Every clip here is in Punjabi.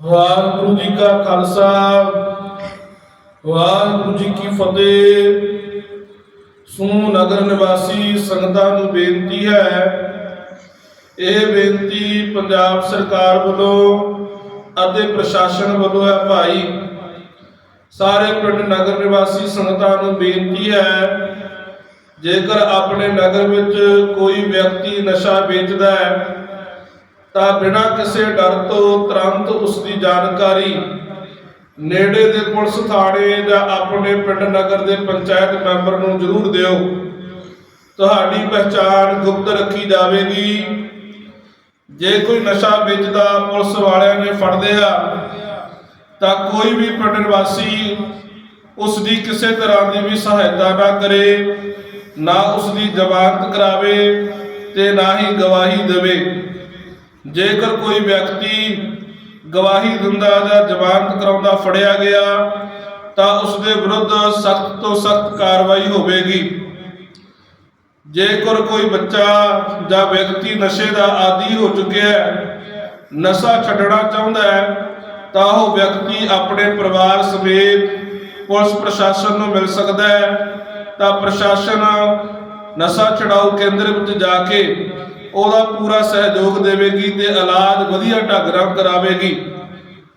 ਵਾਹਿਗੁਰੂ ਜੀ ਕਾ ਖਾਲਸਾ, ਵਾਹਿਗੁਰੂ ਜੀ ਕੀ ਫਤਿਹ। ਸੂ ਨਗਰ ਨਿਵਾਸੀ ਸੰਗਤਾਂ ਨੂੰ ਬੇਨਤੀ ਹੈ, ਇਹ ਬੇਨਤੀ ਪੰਜਾਬ ਸਰਕਾਰ ਵੱਲੋਂ ਅਤੇ ਪ੍ਰਸ਼ਾਸਨ ਵੱਲੋਂ ਹੈ ਭਾਈ, ਸਾਰੇ ਪਿੰਡ ਨਗਰ ਨਿਵਾਸੀ ਸੰਗਤਾਂ ਨੂੰ ਬੇਨਤੀ ਹੈ, ਜੇਕਰ ਆਪਣੇ ਨਗਰ ਵਿੱਚ ਕੋਈ ਵਿਅਕਤੀ ਨਸ਼ਾ ਵੇਚਦਾ ਹੈ ਤਾਂ ਬਿਨਾਂ ਕਿਸੇ ਡਰ ਤੋਂ ਤੁਰੰਤ ਉਸ ਦੀ ਜਾਣਕਾਰੀ ਨੇੜੇ ਦੇ ਪੁਲਿਸ ਥਾਣੇ ਜਾਂ ਆਪਣੇ ਪਿੰਡ ਨਗਰ ਦੇ ਪੰਚਾਇਤ ਮੈਂਬਰ ਨੂੰ ਜ਼ਰੂਰ ਦਿਓ। ਤੁਹਾਡੀ ਪਛਾਣ ਗੁਪਤ ਰੱਖੀ ਜਾਵੇਗੀ। ਜੇ ਕੋਈ ਨਸ਼ਾ ਵੇਚਦਾ ਪੁਲਿਸ ਵਾਲਿਆਂ ਨੇ ਫੜਦੇ ਆ, ਤਾਂ ਕੋਈ ਵੀ ਪਿੰਡ ਨਿਵਾਸੀ ਉਸ ਦੀ ਕਿਸੇ ਤਰ੍ਹਾਂ ਦੀ ਵੀ ਸਹਾਇਤਾ ਨਾ ਕਰੇ, ਨਾ ਉਸ ਦੀ ਜ਼ਮਾਨਤ ਕਰਾਵੇ ਤੇ ਨਾ ਹੀ ਗਵਾਹੀ ਦੇਵੇ। ਜੇਕਰ ਕੋਈ ਵਿਅਕਤੀ ਗਵਾਹੀ ਦਿੰਦਾ ਜਾਂ ਜ਼ਮਾਨਤ ਕਰਾਉਂਦਾ ਫੜਿਆ ਗਿਆ, ਤਾਂ ਉਸ ਦੇ ਵਿਰੁੱਧ ਸਖਤ ਤੋਂ ਸਖਤ ਕਾਰਵਾਈ ਹੋਵੇਗੀ। ਜੇਕਰ ਕੋਈ ਬੱਚਾ ਜਾਂ ਵਿਅਕਤੀ ਨਸ਼ੇ ਦਾ ਆਦੀ ਹੋ ਚੁੱਕਿਆ ਹੈ, ਨਸ਼ਾ ਛੱਡਣਾ ਚਾਹੁੰਦਾ ਹੈ, ਤਾਂ ਉਹ ਵਿਅਕਤੀ ਆਪਣੇ ਪਰਿਵਾਰ ਸਮੇਤ ਪੁਲਿਸ ਪ੍ਰਸ਼ਾਸਨ ਨੂੰ ਮਿਲ ਸਕਦਾ ਹੈ। ਤਾਂ ਪ੍ਰਸ਼ਾਸਨ ਨਸ਼ਾ ਛਡਾਊ ਕੇਂਦਰ ਵਿੱਚ ਜਾ ਕੇ ਉਹਦਾ ਪੂਰਾ ਸਹਿਯੋਗ ਦੇਵੇਗੀ ਤੇ ਇਲਾਜ ਵਧੀਆ ਢੰਗ ਨਾਲ ਕਰਾਵੇਗੀ।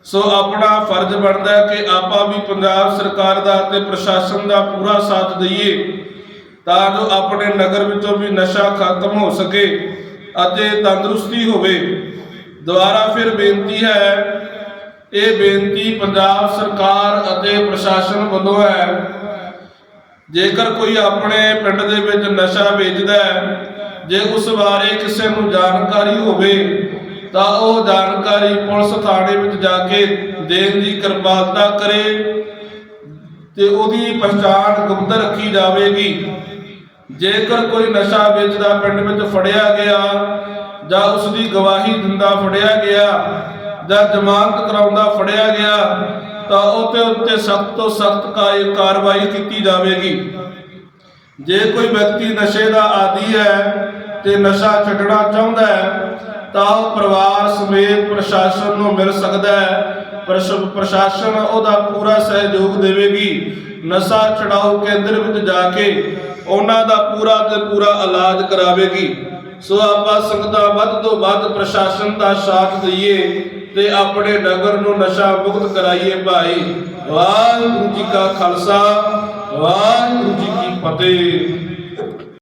ਸੋ ਆਪਣਾ ਫਰਜ਼ ਬਣਦਾ ਕਿ ਆਪਾਂ ਵੀ ਪੰਜਾਬ ਸਰਕਾਰ ਦਾ ਤੇ ਪ੍ਰਸ਼ਾਸਨ ਦਾ ਪੂਰਾ ਸਾਥ ਦਈਏ ਤਾਂ ਜੋ ਆਪਣੇ ਨਗਰ ਵਿੱਚੋਂ ਵੀ ਨਸ਼ਾ ਖਤਮ ਹੋ ਸਕੇ, ਅਤੇ ਤੰਦਰੁਸਤੀ ਹੋਵੇ। ਦੁਬਾਰਾ ਫਿਰ ਬੇਨਤੀ ਹੈ, ਇਹ ਬੇਨਤੀ ਪੰਜਾਬ ਸਰਕਾਰ ਅਤੇ ਪ੍ਰਸ਼ਾਸਨ ਵੱਲੋਂ ਹੈ। ਜੇਕਰ ਕੋਈ ਆਪਣੇ ਪਿੰਡ ਦੇ ਵਿੱਚ ਨਸ਼ਾ ਵੇਚਦਾ ਹੈ ਜੇ ਉਸ ਬਾਰੇ ਕਿਸੇ ਨੂੰ ਜਾਣਕਾਰੀ ਹੋਵੇ, ਤਾਂ ਉਹ ਜਾਣਕਾਰੀ ਪੁਲਿਸ ਥਾਣੇ ਵਿੱਚ ਜਾ ਕੇ ਦੇਣ ਦੀ ਕਿਰਪਾਲਤਾ ਕਰੇ ਤੇ ਉਹਦੀ ਪਛਾਣ ਗੁਪਤ ਰੱਖੀ ਜਾਵੇਗੀ। ਜੇਕਰ ਕੋਈ ਨਸ਼ਾ ਵੇਚਦਾ ਪਿੰਡ ਵਿੱਚ ਫੜਿਆ ਗਿਆ ਜਾਂ ਉਸ ਦੀ ਗਵਾਹੀ ਦਿੰਦਾ ਫੜਿਆ ਗਿਆ ਜਾਂ ਜ਼ਮਾਨਤ ਕਰਾਉਂਦਾ ਫੜਿਆ ਗਿਆ, ਤਾਂ ਉਹਦੇ ਉੱਤੇ ਸਖਤ ਤੋਂ ਸਖਤ ਕਾਰਵਾਈ ਕੀਤੀ ਜਾਵੇਗੀ। ਜੇ ਕੋਈ ਵਿਅਕਤੀ ਨਸ਼ੇ ਦਾ ਆਦੀ ਹੈ ਤੇ ਨਸ਼ਾ ਛੱਡਣਾ ਚਾਹੁੰਦਾ ਹੈ, ਤਾਂ ਉਹ ਪਰਿਵਾਰ ਸਮੇਤ ਪ੍ਰਸ਼ਾਸਨ ਨੂੰ ਮਿਲ ਸਕਦਾ ਹੈ। ਪ੍ਰਸ਼ਾਸਨ ਉਹਦਾ ਪੂਰਾ ਸਹਿਯੋਗ ਦੇਵੇਗੀ। ਨਸ਼ਾ ਛਡਾਊ ਕੇਂਦਰ ਵਿੱਚ ਜਾ ਕੇ ਉਹਨਾਂ ਦਾ ਪੂਰਾ ਤੇ ਪੂਰਾ ਇਲਾਜ ਕਰਾਵੇਗੀ। ਸੋ ਆਪਾਂ ਸੰਗਤਾਂ ਵੱਧ ਤੋਂ ਵੱਧ ਪ੍ਰਸ਼ਾਸਨ ਦਾ ਸਾਥ ਦਈਏ ਤੇ ਆਪਣੇ ਨਗਰ ਨੂੰ ਨਸ਼ਾ ਮੁਕਤ ਕਰਾਈਏ ਭਾਈ। ਵਾਹਿਗੁਰੂ ਜੀ ਕਾ ਖਾਲਸਾ, ਵਾਹਿਗੁਰੂ ਜੀ ਕੀ ਫਤਿਹ